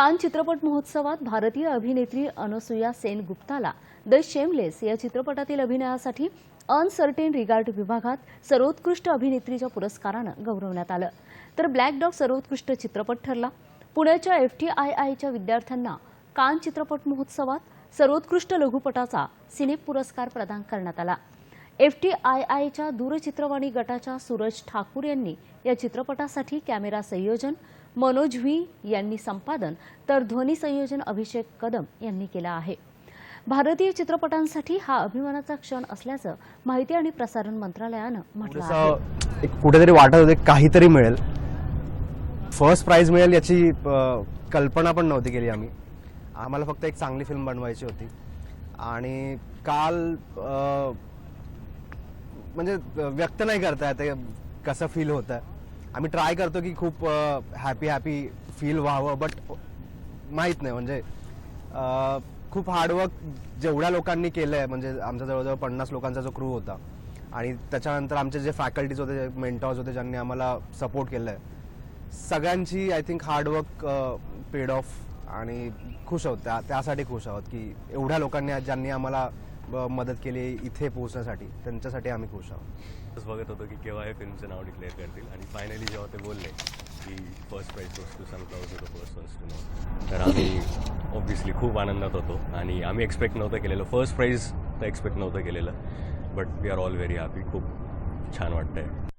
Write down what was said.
कान चित्रपट महोत्सवात भारतीय अभिनेत्री अनसुया सेन गुप्ताला द शेमलेस या चित्रपटातील अभिनयासाठी अनसर्टेन रिगार्ड विभागात सर्वोत्कृष्ट अभिनेत्रीच्या पुरस्कारानं गौरवण्यात आलं. तर ब्लॅक डॉग सर्वोत्कृष्ट चित्रपट ठरला. पुण्याच्या एफ टी आय आयच्या विद्यार्थ्यांना कान चित्रपट महोत्सवात सर्वोत्कृष्ट लघुपटाचा सिने पुरस्कार प्रदान करण्यात आला. एफ टी आय आयच्या दूरचित्रवाणी गटाच्या सूरज ठाकूर यांनी या चित्रपटासाठी कॅमेरा संयोजन मनोज व्ही यांनी संपादन तर ध्वनी संयोजन अभिषेक कदम यांनी केलं आहे. भारतीय चित्रपटांसाठी हा अभिमानाचा क्षण असल्याचं माहिती आणि प्रसारण मंत्रालयानं म्हटलं आहे. एक कुठेतरी वाटत होते काहीतरी मिळेल. फर्स्ट प्राइज मिळेल याची कल्पना पण नव्हती केली आम्ही. आम्हाला फक्त एक चांगली फिल्म बनवायची होती. आणि काल म्हणजे व्यक्त नाही करता येते कसं फील होतं आम्ही ट्राय करतो की खूप हॅपी हॅपी फील व्हावं बट माहीत नाही. म्हणजे खूप हार्डवर्क जेवढ्या लोकांनी केलं आहे म्हणजे आमचा जवळजवळ पन्नास लोकांचा जो क्रू होता आणि त्याच्यानंतर आमचे जे फॅकल्टीज होते मेंटॉर्स होते ज्यांनी आम्हाला सपोर्ट केलं आहे सगळ्यांची I think hard work paid off आणि खुश आहोत. त्या त्यासाठी खुश आहोत की एवढ्या लोकांनी ज्यांनी आम्हाला मदत केली इथे पोहोचण्यासाठी. त्यांच्यासाठी आम्ही खुश आहोत. बघत होतो की केव्हा हे फिल्मचं नाव डिक्लेअर करतील. आणि फायनली जेव्हा ते बोलले की first prize goes to sunflowers होतो फर्स्ट फर्स्ट टू तर आम्ही ऑब्व्हियसली खूप आनंदात होतो. आणि आम्ही एक्सपेक्ट नव्हतं केलेलं. फर्स्ट प्राईज तर एक्सपेक्ट नव्हतं केलेलं. But we are all very happy खूप छान वाटतंय.